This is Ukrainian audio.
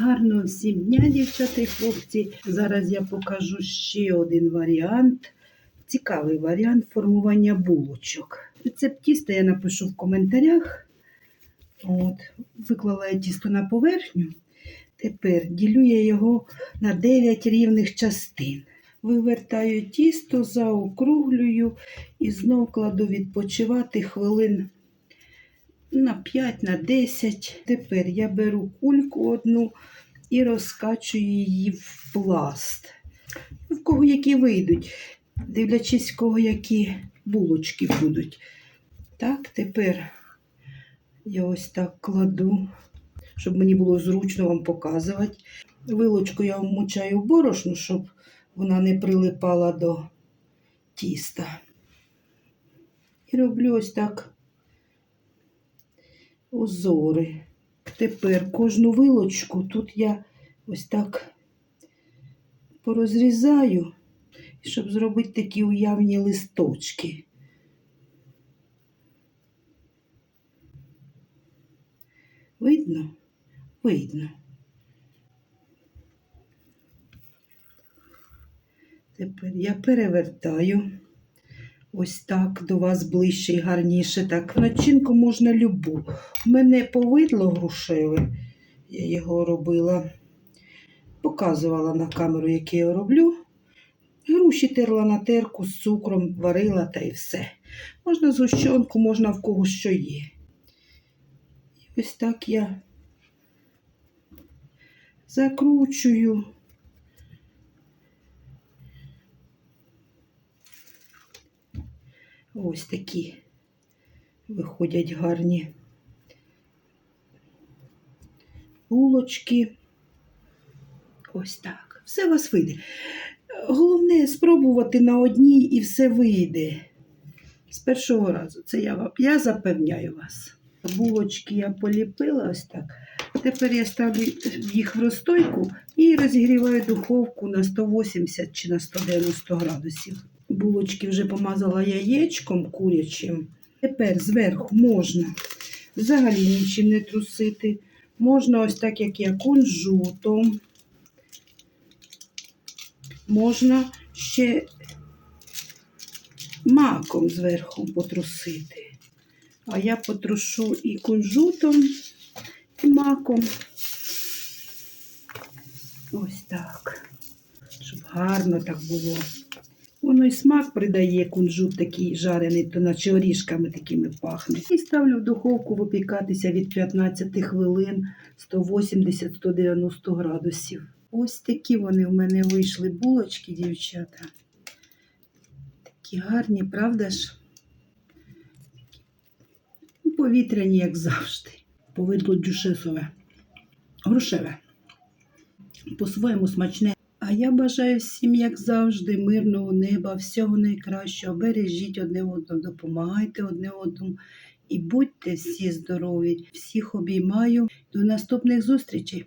Гарного всім дня, дівчата і хлопці. Зараз я покажу ще один варіант. Цікавий варіант формування булочок. Рецепт тіста я напишу в коментарях. От, виклала я тісто на поверхню. Тепер ділю я його на 9 рівних частин. Вивертаю тісто, заокруглюю і знов кладу відпочивати хвилин на 5, на 10. Тепер я беру кульку одну і розкачую її в пласт. В кого які вийдуть, дивлячись, в кого які булочки будуть. Так, тепер я ось так кладу, щоб мені було зручно вам показувати. Вилочку я вмочаю в борошно, щоб вона не прилипала до тіста. І роблю ось так узори. Тепер кожну вилочку тут я ось так порозрізаю, щоб зробити такі уявні листочки. Видно? Видно. Тепер я перевертаю ось так до вас ближче і гарніше. Так, начинку можна любу. У мене повидло грушеве, я його робила, показувала на камеру, яке я роблю. Груші терла на терку з цукром, варила та і все. Можна згущенку, можна в кого що є. І ось так я закручую. Ось такі виходять гарні булочки. Ось так. Все у вас вийде. Головне спробувати на одній і все вийде. З першого разу. Це я я запевняю вас. Булочки я поліпила ось так. Тепер я ставлю їх в розстойку і розігріваю духовку на 180 чи на 190 градусів. Булочки вже помазала яєчком курячим. Тепер зверху можна взагалі нічим не трусити. Можна ось так, як я, кунжутом. Можна ще маком зверху потрусити. А я потрушу і кунжутом, і маком. Ось так. Щоб гарно так було. І смак придає кунжут такий жарений, то наче орішками такими пахне. І ставлю в духовку випікатися від 15 хвилин 180-190 градусів. Ось такі вони в мене вийшли булочки, дівчата. Такі гарні, правда ж? Повітряні, як завжди. Повидло дюшесове, грушеве. По-своєму смачне. А я бажаю всім, як завжди, мирного неба, всього найкращого. Бережіть одне одного, допомагайте одне одному і будьте всі здорові. Всіх обіймаю. До наступних зустрічей!